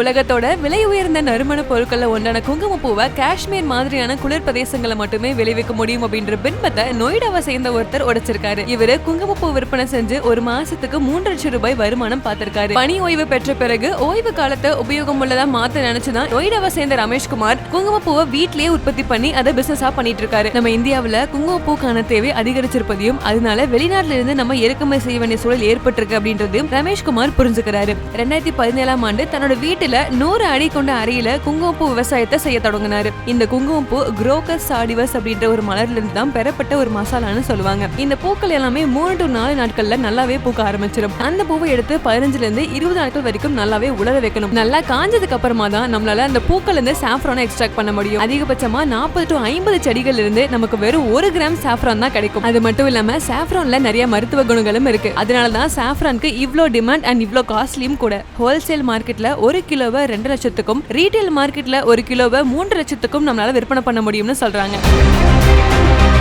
உலகத்தோட விலை உயர்ந்த நறுமண பொருட்கள்ல ஒன்றான குங்குமப்பூவை காஷ்மீர் மாதிரியான குளிர் பிரதேசங்களை மட்டுமே விளைவிக்க முடியும் அப்படின்ற பின்பத்தை நொய்டாவை சேர்ந்த ஒருத்தர் உடைச்சிருக்காரு. இவரு குங்குமப்பூ விற்பனை செஞ்சு ஒரு மாசத்துக்கு மூன்று லட்சம் ரூபாய் வருமானம் பார்த்திருக்காரு. பணி ஓய்வு பெற்ற பிறகு ஓய்வு காலத்தை உபயோகம் உள்ளதா மாத்த நினைச்சுதான் நொய்டாவை சேர்ந்த ரமேஷ்குமார் குங்குமப்பூவை வீட்லயே உற்பத்தி பண்ணி அதை பிசினஸா பண்ணிட்டு இருக்காரு நம்ம இந்தியாவில குங்குமப்பூக்கான தேவை அதிகரிச்சிருப்பதையும் அதனால வெளிநாட்டுல இருந்து நம்ம இறக்குமதி செய்ய வேண்டிய சூழல் ஏற்பட்டிருக்கு அப்படின்றதையும் ரமேஷ்குமார் புரிஞ்சுக்கிறாரு. ரெண்டாயிரத்தி பதினேழாம் ஆண்டு தன்னோட வீட்டு வீட்டுல நூறு அடி கொண்ட அறையில குங்குமப்பூ விவசாயத்தை செய்ய தொடங்கினாரு. இந்த குங்குமப்பூ குரோக்கஸ் சாடிவஸ் அப்படின்ற ஒரு மலர்ல இருந்து தான் பெறப்பட்ட ஒரு மசாலான்னு சொல்லுவாங்க. இந்த பூக்கள் எல்லாமே மூணு டு நாலு நாட்கள்ல நல்லாவே பூக்க ஆரம்பிச்சிடும் அந்த பூவை எடுத்து பதினஞ்சுல இருந்து இருபது நாட்கள் வரைக்கும் நல்லாவே உலர வைக்கணும். நல்லா காஞ்சதுக்கு அப்புறமா தான் நம்மளால அந்த பூக்கள் இருந்து சாஃப்ரானை எக்ஸ்ட்ராக்ட் பண்ண முடியும். அதிகபட்சமா நாற்பது டு ஐம்பது செடிகள் இருந்து நமக்கு வெறும் ஒரு கிராம் சாஃப்ரான் தான் கிடைக்கும். அது மட்டும் இல்லாம சாஃப்ரான்ல நிறைய மருத்துவ குணங்களும் இருக்கு. அதனால தான் சாஃப்ரானுக்கு இவ்வளோ டிமாண்ட் அண்ட் இவ்வளோ காஸ்ட்லியும் கூட. ஹோல்சேல் மார்க்கெட்ல ஒரு கிலோவை ரெண்டு லட்சத்துக்கும் ரீட்டைல் மார்க்கெட்ல ஒரு கிலோவை மூன்று லட்சத்துக்கும் நம்மளால விற்பனை பண்ண முடியும்னு சொல்றாங்க.